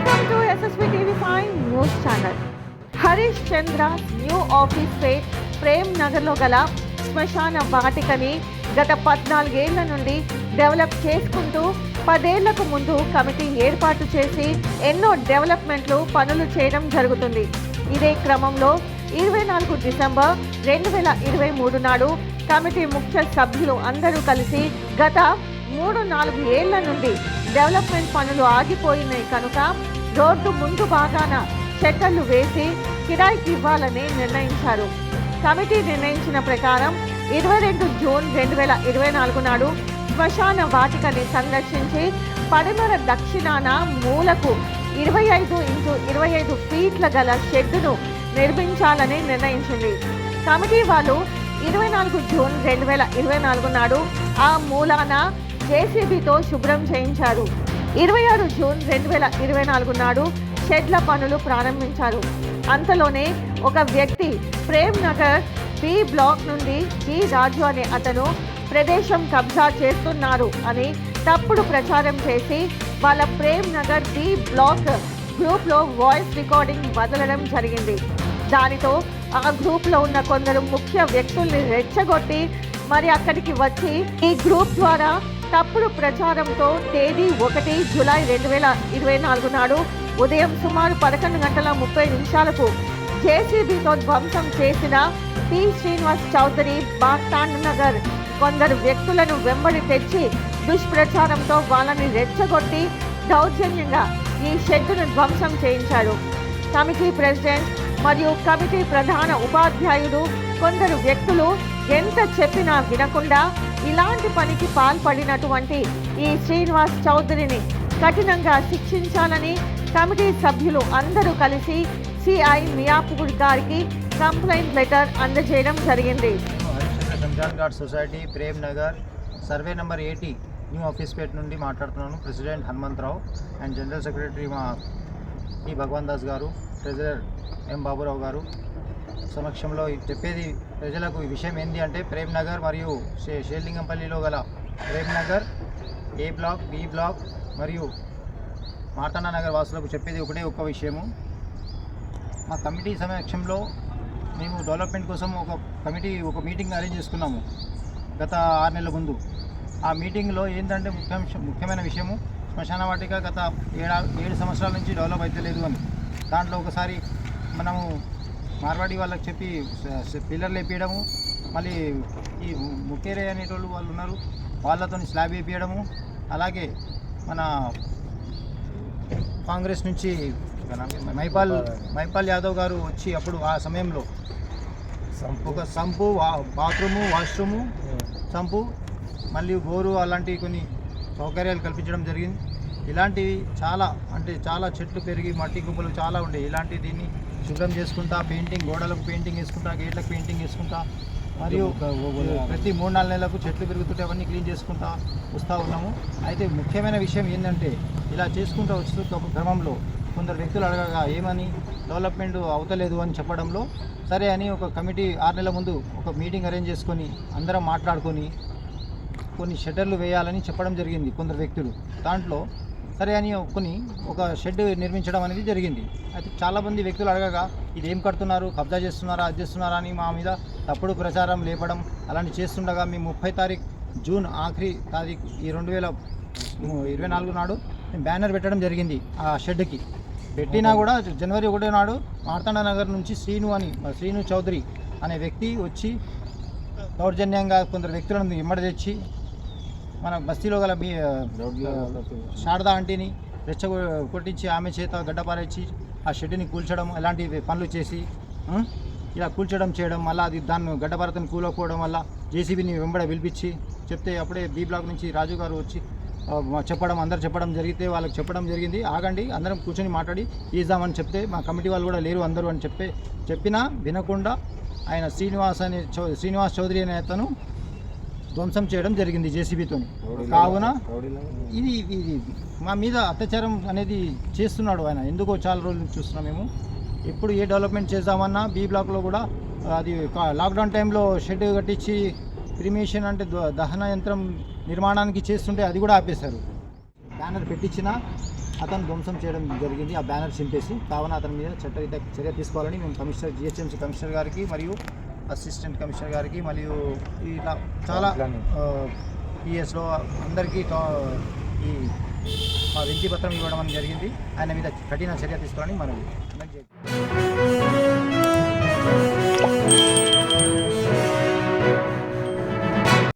Welcome to SSV TV five news channel Harish Chandra new office పేట్ ప్రేమ్ నగర్లో గల శ్మశాన వాటికని గత పద్నాలుగేళ్ళ నుండి డెవలప్ చేసుకుంటూ పదేళ్ళకు ముందు కమిటీ ఏర్పాటు చేసి ఎన్నో డెవలప్మెంట్లు పనులు చేయడం జరుగుతుంది. ఇదే క్రమంలో ఇరవై నాలుగు డిసెంబర్ రెండు వేల ఇరవై మూడు నాడు కమిటీ ముఖ్య సభ్యులు అందరూ కలిసి గత మూడు నాలుగు ఏళ్ళ నుండి డెవలప్మెంట్ పనులు ఆగిపోయినాయి కనుక రోడ్డు ముందు భాగాన చెక్కలు వేసి కిరాయికి ఇవ్వాలని నిర్ణయించారు. కమిటీ నిర్ణయించిన ప్రకారం ఇరవై రెండు జూన్ రెండు వేల ఇరవై నాలుగు నాడు శ్మశాన వాటికని సందర్శించి పడమర దక్షిణాన మూలకు ఇరవై ఐదు ఇంటూ ఇరవై ఐదు ఫీట్ల గల షెడ్డును నిర్మించాలని నిర్ణయించింది. కమిటీ వాళ్ళు ఇరవై నాలుగు జూన్ రెండు వేల ఇరవై నాలుగు నాడు ఆ మూలాన జేసీబీతో శుభ్రం చేయించారు. ఇరవై ఆరు జూన్ రెండు వేల ఇరవై నాలుగు నాడు షెడ్ల పనులు ప్రారంభించారు. అంతలోనే ఒక వ్యక్తి ప్రేమ్ నగర్ బి బ్లాక్ నుండి బి రాజు అనే అతను ప్రదేశం కబ్జా చేస్తున్నారు అని తప్పుడు ప్రచారం చేసి వాళ్ళ ప్రేమ్ నగర్ బి బ్లాక్ గ్రూప్లో వాయిస్ రికార్డింగ్ వదలడం జరిగింది. దానితో ఆ గ్రూప్లో ఉన్న కొందరు ముఖ్య వ్యక్తుల్ని రెచ్చగొట్టి మరి అక్కడికి వచ్చి ఈ గ్రూప్ ద్వారా తప్పుడు ప్రచారంతో తేదీ ఒకటి జులై రెండు వేల ఇరవై నాలుగు నాడు ఉదయం సుమారు పదకొండు గంటల ముప్పై నిమిషాలకు జేసీబీతో ధ్వంసం చేసిన పి. శ్రీనివాస్ చౌదరి బాస్తాండ్ నగర్ కొందరు వ్యక్తులను వెంబడి తెచ్చి దుష్ప్రచారంతో వాళ్ళని రెచ్చగొట్టి దౌర్జన్యంగా ఈ షెడ్డును ధ్వంసం చేయించాడు కమిటీ ప్రెసిడెంట్ మరియు కమిటీ ప్రధాన ఉపాధ్యాయుడు కొందరు వ్యక్తులు ఎంత చెప్పినా వినకుండా ఇలాంటి పనికి పాల్పడినటువంటి ఈ శ్రీనివాస్ చౌదరిని కఠినంగా శిక్షించాలని కమిటీ సభ్యులు అందరూ కలిసి సిఐ మియాపూర్ గారికి కంప్లైంట్ లెటర్ అందజేయడం జరిగింది. Ramzan Ghat society Prem Nagar survey number eighty new office పేట్ నుండి మాట్లాడుతున్నాను. President Hanumantharao and general secretary మా టి భగవాన్ దాస్ గారు ట్రెజరర్ ఎం బాబురావు గారు సమక్షంలో చెప్పేది ప్రజలకు ఈ విషయం ఏంటి అంటే ప్రేమ్ నగర్ మరియు షే షేర్లింగంపల్లిలో గల Premnagar A block B block మరియు మాటానా నగర్ వాసులకు చెప్పేది ఒకటే ఒక్క విషయము. మా కమిటీ సమక్షంలో మేము డెవలప్మెంట్ కోసం ఒక కమిటీ ఒక మీటింగ్ అరేంజ్ చేసుకున్నాము గత ఆరు నెలల ముందు. ఆ మీటింగ్లో ఏంటంటే ముఖ్య ముఖ్యమైన విషయము శ్మశాన వాటిక గత ఏడా ఏడు సంవత్సరాల నుంచి డెవలప్ అయితే లేదు అని. దాంట్లో ఒకసారి మనము మార్వాడి వాళ్ళకి చెప్పి పిల్లర్లు వేపించడము మళ్ళీ ఈ ముఖేరే అనేటోళ్ళు వాళ్ళు ఉన్నారు వాళ్ళతో స్లాబ్ వేపించడము అలాగే మన కాంగ్రెస్ నుంచి మైపాల్ మైపాల్ యాదవ్ గారు వచ్చి అప్పుడు ఆ సమయంలో ఒక సంపు బాత్రూము వాష్రూము సంపు మళ్ళీ బోరు అలాంటి కొన్ని సౌకర్యాలు కల్పించడం జరిగింది. ఇలాంటివి చాలా అంటే చాలా చెట్లు పెరిగి మట్టి గుంపులు చాలా ఉండేవి ఇలాంటి దీన్ని శుభ్రం చేసుకుంటా పెయింటింగ్ గోడలకు పెయింటింగ్ వేసుకుంటా గేట్లకు పెయింటింగ్ వేసుకుంటా. మరియు ప్రతి మూడు నాలుగు నెలలకు చెట్లు పెరుగుతుంటే అవన్నీ క్లీన్ చేసుకుంటా వస్తూ ఉన్నాము. అయితే ముఖ్యమైన విషయం ఏంటంటే ఇలా చేసుకుంటూ వస్తున్న క్రమంలో కొందరు వ్యక్తులు అడగగా ఏమని? డెవలప్మెంట్ అవుతలేదు అని చెప్పడంలో సరే అని ఒక కమిటీ ఆరు నెలల ముందు ఒక మీటింగ్ అరేంజ్ చేసుకొని అందరం మాట్లాడుకొని కొన్ని షట్టర్లు వేయాలని చెప్పడం జరిగింది కొందరు వ్యక్తులు. దాంట్లో సరే అని కొన్ని ఒక షెడ్ నిర్మించడం అనేది జరిగింది. అయితే చాలామంది వ్యక్తులు అడగగా ఇది ఏం కడుతున్నారు? కబ్జా చేస్తున్నారా? అది చేస్తున్నారా? అని మా మీద తప్పుడు ప్రచారం లేపడం అలాంటి చేస్తుండగా మేము ముప్పై తారీఖు జూన్ ఆఖరి తారీఖు ఈ రెండు వేల ఇరవై నాలుగు నాడు మేము బ్యానర్ పెట్టడం జరిగింది ఆ షెడ్కి. పెట్టినా కూడా జనవరి ఒకటో నాడు మార్తాండ నగర్ నుంచి శ్రీను అని శ్రీను చౌదరి అనే వ్యక్తి వచ్చి దౌర్జన్యంగా కొందరు వ్యక్తులను ఇమ్మడి తెచ్చి మన బస్తీలో గల మీ శారదా ఆంటీని రెచ్చ కొట్టించి ఆమె చేత గడ్డపారేసి ఆ షెడ్ని కూల్చడం ఇలాంటి పనులు చేసి? ఇలా కూల్చడం చేయడం మళ్ళీ అది దాన్ని గడ్డపారతను కూలకపోవడం వల్ల జేసీబీని వెంబడ పిలిపించి చెప్తే అప్పుడే బి బ్లాక్ నుంచి రాజు గారు వచ్చి చెప్పడం అందరు చెప్పడం జరిగితే వాళ్ళకి చెప్పడం జరిగింది ఆగండి అందరం కూర్చొని మాట్లాడి తీద్దామని చెప్తే మా కమిటీ వాళ్ళు కూడా లేరు అందరూ అని చెప్పి చెప్పినా వినకుండా ఆయన శ్రీనివాస్ అనే శ్రీనివాస్ చౌదరి అనే అతను ధ్వంసం చేయడం జరిగింది జేసీబీతో కావున ఇది ఇది మా మీద అత్యాచారం అనేది చేస్తున్నాడు ఆయన. ఎందుకో చాలా రోజుల చూస్తున్నాం మేము. ఎప్పుడు ఏ డెవలప్మెంట్ చేద్దామన్నా బి బ్లాక్లో కూడా అది లాక్డౌన్ టైంలో షెడ్ కట్టించి క్రిమేషన్ అంటే దహన యంత్రం నిర్మాణానికి చేస్తుంటే అది కూడా ఆపేశారు. బ్యానర్ పెట్టించిన అతను ధ్వంసం చేయడం జరిగింది. ఆ బ్యానర్ చింపేసి కావున అతని మీద చట్టరీత చర్య తీసుకోవాలని మేము కమిషనర్ జిహెచ్ఎంసీ కమిషనర్ గారికి మరియు అసిస్టెంట్ కమిషనర్ గారికి మరియు ఇట్లా చాలా పిఎస్లో అందరికీ ఈ మా వింతి పత్రం ఇవ్వడం జరిగింది. ఆయన మీద కఠిన చర్య తీసుకోవాలని అందరికీ